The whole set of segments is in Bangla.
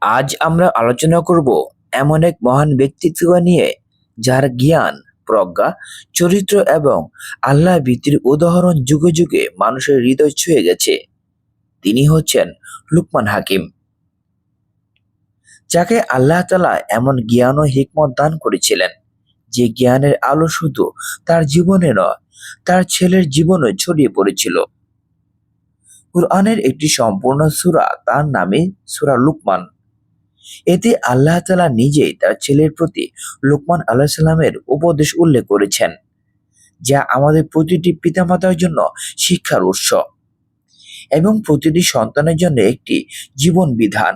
আজ আমরা আলোচনা করব এমন এক মহান ব্যক্তিত্ব নিয়ে, যার জ্ঞান, প্রজ্ঞা, চরিত্র এবং আল্লাহ ভীতির উদাহরণ যুগে যুগে মানুষের হৃদয় ছুঁয়ে গেছে। তিনি হচ্ছেন লুকমান হাকিম। যাকে আল্লাহ তালা এমন জ্ঞান ও হিকমত দান করেছিলেন, যে জ্ঞানের আলো শুধু তার জীবনে নয়, তার ছেলের জীবনে ছড়িয়ে পড়েছিল। কুরআনের একটি সম্পূর্ণ সূরা তার নামে সূরা লুকমান। এতে আল্লাহ তালা নিজেই তার ছেলের প্রতি লোকমান আলাহ সাল্লামের উপদেশ উল্লেখ করেছেন, যা আমাদের প্রতিটি পিতামাতার জন্য শিক্ষার উৎস এবং প্রতিটি সন্তানের জন্য একটি জীবন বিধান।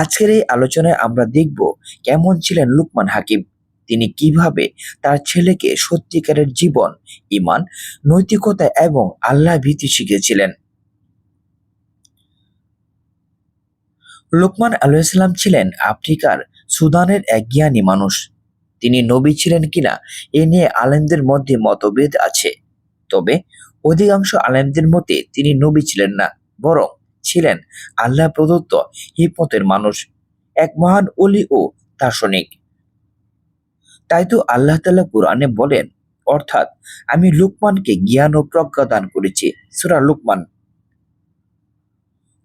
আজকের এই আলোচনায় আমরা দেখব কেমন ছিলেন লুকমান হাকিম, তিনি কীভাবে তার ছেলেকে সত্যিকারের জীবন ইমান নৈতিকতা এবং আল্লাহ ভীতি শিখেছিলেন লোকমান আলাইসাল্লাম ছিলেন আফ্রিকার সুদানের এক জ্ঞানী মানুষ। তিনি নবী ছিলেন কিনা এ নিয়ে আলেমদের মধ্যে মতভেদ আছে। তবে অধিকাংশ আলেমদের মতে তিনি নবী ছিলেন না, বরং ছিলেন আল্লাহ প্রদত্ত হিকমতের মানুষ, এক মহান অলি ও দার্শনিক তাই তো আল্লাহ তাআলা কোরআনে বলেন, অর্থাৎ আমি লুকমানকে জ্ঞান ও প্রজ্ঞা দান করেছি, সুরা লুকমান।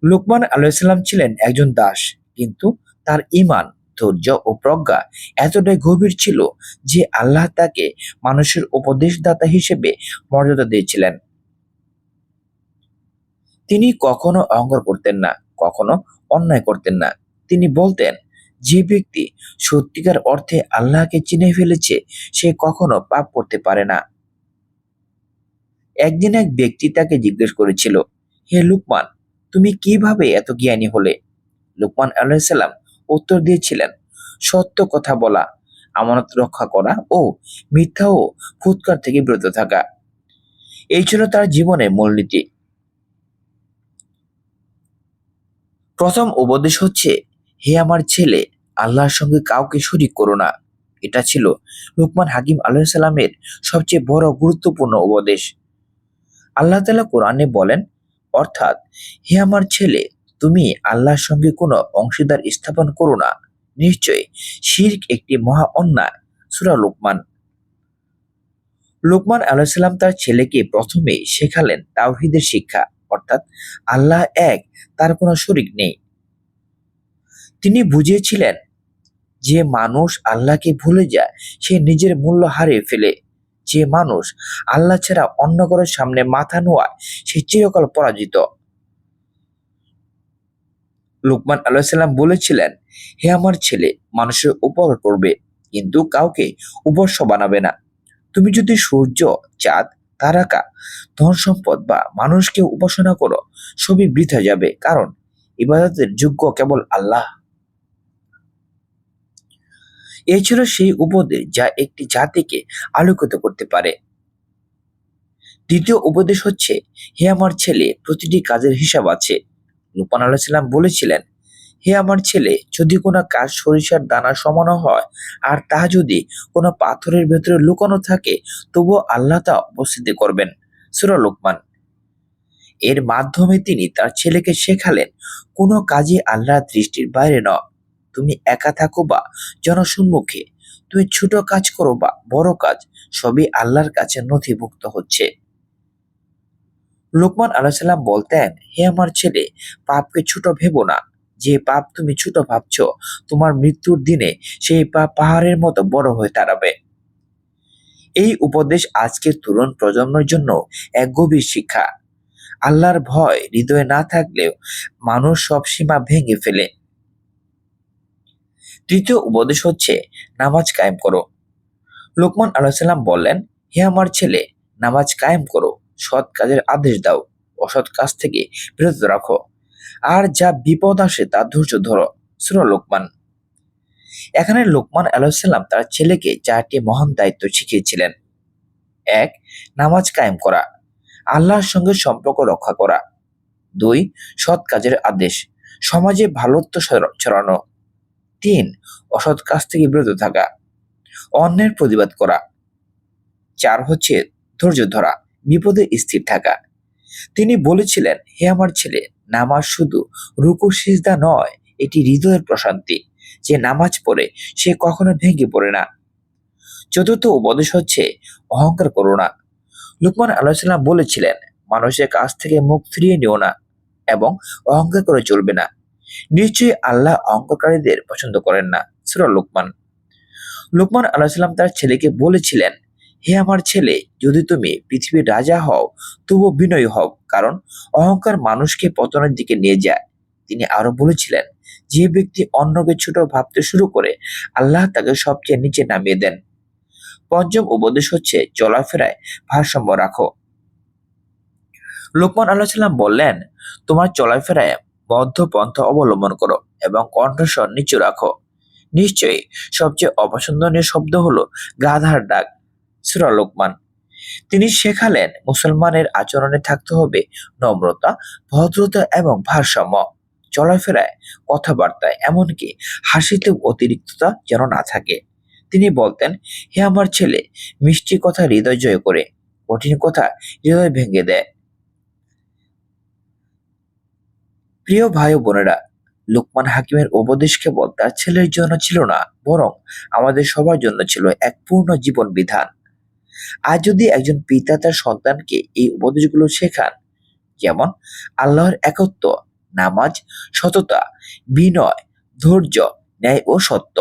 লুকমান আলাইসাল্লাম ছিলেন একজন দাস, কিন্তু তার ইমান ধৈর্য ও প্রজ্ঞা এতটাই গভীর ছিল যে আল্লাহ তাকে মানুষের উপদেশদাতা হিসেবে মর্যাদা দিয়েছিলেন। তিনি কখনো অহংকার করতেন না, কখনো অন্যায় করতেন না। তিনি বলতেন, যে ব্যক্তি সত্যিকার অর্থে আল্লাহকে চিনে ফেলেছে, সে কখনো পাপ করতে পারে না। একদিন এক ব্যক্তি তাকে জিজ্ঞেস করেছিল, হে লুকমান তুমি কীভাবে এত জ্ঞানী হলে? লুকমান আলাইসাল্লাম উত্তর দিয়েছিলেন, সত্য কথা বলা, আমানত রক্ষা করা ও মিথ্যা ও ফুৎকার থেকে বিরত থাকা। এই ছিল তার জীবনের মূলনীতি। প্রথম উপদেশ হচ্ছে, হে আমার ছেলে, আল্লাহর সঙ্গে কাউকে শরিক করো না। এটা ছিল লুকমান হাকিম আলাইসাল্লামের সবচেয়ে বড় গুরুত্বপূর্ণ উপদেশ। আল্লাহ তালা কোরআনে বলেন অর্থাৎ, হে আমার ছেলে, তুমি আল্লাহর সঙ্গে কোনো অংশীদার স্থাপন করো না। নিশ্চয় শির্ক একটি মহা অন্যায়। সুরা লোকমান। লোকমান আলাইসাল্লাম তার ছেলেকে প্রথমে শেখালেন তাওহিদের শিক্ষা, অর্থাৎ আল্লাহ এক, তার কোনো শরিক নেই। তিনি বুঝিয়েছিলেন যে মানুষ আল্লাহকে ভুলে যায়, সে নিজের মূল্য হারিয়ে ফেলে। যে মানুষ আল্লাহ ছাড়া অন্য কারোর সামনে মাথা নোয়ায়, সে চিরকাল পরাজিত। লুকমান আলাইসাল্লাম বলেছিলেন, হে আমার ছেলে, মানুষের উপকার করবে কিন্তু কাউকে উপস্য বানাবে না। তুমি যদি সূর্য, চাঁদ, তারাকা, ধন সম্পদ বা মানুষকে উপাসনা করো, সবই বৃথা যাবে, কারণ ইবাদতের যোগ্য কেবল আল্লাহ। এই ছিল সেই উপদেশ যা একটি জাতিকে আলোকিত করতে পারে। দ্বিতীয় উপদেশ হচ্ছে, হে আমার ছেলে, প্রতিটি কাজের হিসাব আছে। লুপান আলাইসাল্লাম বলেছিলেন, হে আমার ছেলে, যদি কোনো কাজ সরিষার দানা সমানো হয় আর তা যদি কোনো পাথরের ভেতরে লুকানো থাকে, তবুও আল্লাহ তা উপস্থিতি করবেন। সুরা লোকমান। এর মাধ্যমে তিনি তার ছেলেকে শেখালেন, কোনো কাজই আল্লাহর দৃষ্টির বাইরে নয়। তুমি একা থাকো বা জনসম্মুখে। তুমি ছোট কাজ করো বা বড় কাজ, সবই আল্লাহর কাছে নথিভুক্ত হচ্ছে। লোকমান আলাইসাল্লাম বলতেন, হে আমার ছেলে, পাপকে ছোট ভেবো না। যে পাপ তুমি ছোট ভাবছ, তোমার মৃত্যুর দিনে সেই পাপ পাহাড়ের মতো বড় হয়ে দাঁড়াবে। এই উপদেশ আজকের তরুণ প্রজন্মের জন্য এক গভীর শিক্ষা। আল্লাহর ভয় হৃদয়ে না থাকলেও মানুষ সব সীমা ভেঙে ফেলে। তৃতীয় উপদেশ হচ্ছে, নামাজ কায়েম করো। লোকমান আলাইসাল্লাম বললেন, হে আমার ছেলে, নামাজ কায়েম করো, সৎ কাজের আদেশ দাও, অসৎ কাজ থেকে বিরত রাখো। আর যা বিপদ আসে তা ধৈর্য ধরো, সুরা লোকমান। এখানে লোকমান আলাইসাল্লাম তার ছেলেকে চারটি মহান দায়িত্ব শিখিয়েছিলেন। এক, নামাজ কায়েম করা, আল্লাহর সঙ্গে সম্পর্ক রক্ষা করা। দুই, সৎ কাজের আদেশ, সমাজে ভালোত্ব ছড়ানো। তিন অসৎ কাজ থেকে বিরত থাকা, অন্যের প্রতিবাদ করা। চার হচ্ছে ধৈর্য ধরা, বিপদে স্থির থাকা। তিনি বলেছিলেন, হে আমার ছেলে, নামাজ শুধু রুকু, সিজদা নয়, এটি হৃদয়ের প্রশান্তি। যে নামাজ পড়ে, সে কখনো ভেঙে পড়ে না। চতুর্থ উপদেশ হচ্ছে, অহংকার করো না। লুকমান আলাহিসাল্লাম বলেছিলেন, মানুষের কাছ থেকে মুখ ফিরিয়ে নিও না এবং অহংকার করে চলবে না। নিশ্চয়ই আল্লাহ অহংকারীদের পছন্দ করেন না, সুরা লোকমান। লুকমান আলাহিসাল্লাম তার ছেলেকে বলেছিলেন, হে আমার ছেলে, যদি তুমি পৃথিবীর রাজা হও তবু বিনয় হও, কারণ অহংকার মানুষকে পতনের দিকে নিয়ে যায়। তিনি আরও বলেছিলেন, যে ব্যক্তি অন্যকে ছোট ভাবতে শুরু করে, আল্লাহ তাকে সবচেয়ে নিচে নামিয়ে দেন। পঞ্চম উপদেশ হচ্ছে, চলাফেরায় ভারসাম্য রাখো। লোকমান আল্লাহ সাল্লাম বললেন, তোমার চলাফেরায় মধ্যপন্থ অবলম্বন করো এবং কণ্ঠস্বর নিচু রাখো। নিশ্চয়ই সবচেয়ে অপছন্দনীয় শব্দ হলো গাধার ডাক, সুরা লোকমান। তিনি শেখালেন মুসলমানের আচরণে থাকতে হবে নম্রতা, ভদ্রতা এবং ভারসাম্য। চলাফেরায়, কথাবার্তায় এমনকি হাসিতে অতিরিক্ততা যেন না থাকে। তিনি বলতেন, হে আমার ছেলে, মিষ্টি কথা হৃদয় জয় করে, কঠিন কথা হৃদয় ভেঙে দেয়। প্রিয় ভাই বোনেরা, লোকমান হাকিমের উপদেশ কেবল তার ছেলের জন্য ছিল না, বরং আমাদের সবার জন্য ছিল এক পূর্ণ জীবন বিধান। আজ যদি একজন পিতা তার সন্তানকে এই উপদেশগুলো শেখান, যেমন আল্লাহর একত্ব, নামাজ, সততা, বিনয়, ধৈর্য, ন্যায় ও সত্য,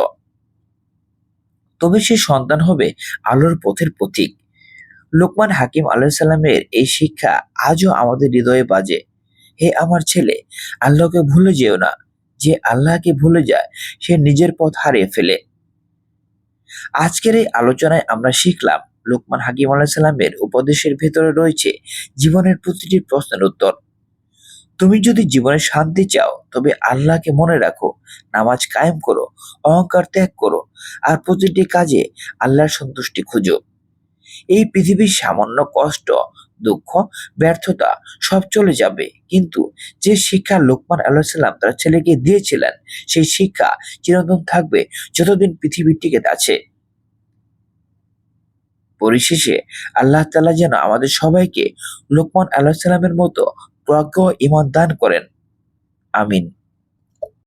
তবে সে সন্তান হবে আলোর পথের পথিক লোকমান হাকিম আল্লাহ সাল্লামের এই শিক্ষা আজও আমাদের হৃদয়ে বাজে। হে আমার ছেলে, আল্লাহকে ভুলে যেও না। যে আল্লাহকে ভুলে যায়, সে নিজের পথ হারিয়ে ফেলে। আজকের এই আলোচনায় আমরা শিখলাম লোকমান হাকিম আল্লাহ সাল্লামের উপদেশের ভেতরে রয়েছে জীবনের প্রতিটি প্রশ্নের উত্তর। তুমি যদি জীবনে শান্তি চাও, তবে আল্লাহকে মনে রাখো, নামাজ কায়েম করো, অহংকার ত্যাগ করো, আর প্রতিটি কাজে আল্লাহর সন্তুষ্টি খুঁজো। এই পৃথিবীর সামান্য কষ্ট দুঃখ, ব্যর্থতা সব চলে যাবে। কিন্তু যে শিক্ষা লোকমান আল্লাহাম তার ছেলেকে দিয়েছিলেন, সেই শিক্ষা চিরন্তন থাকবে যতদিন পৃথিবী টিকে আছে। পরিশেষে আল্লাহ তালা যেন আমাদের সবাইকে লোকমান আল্লাহ সাল্লামের মতো প্রজ্ঞ ইমান দান করেন। আমিন।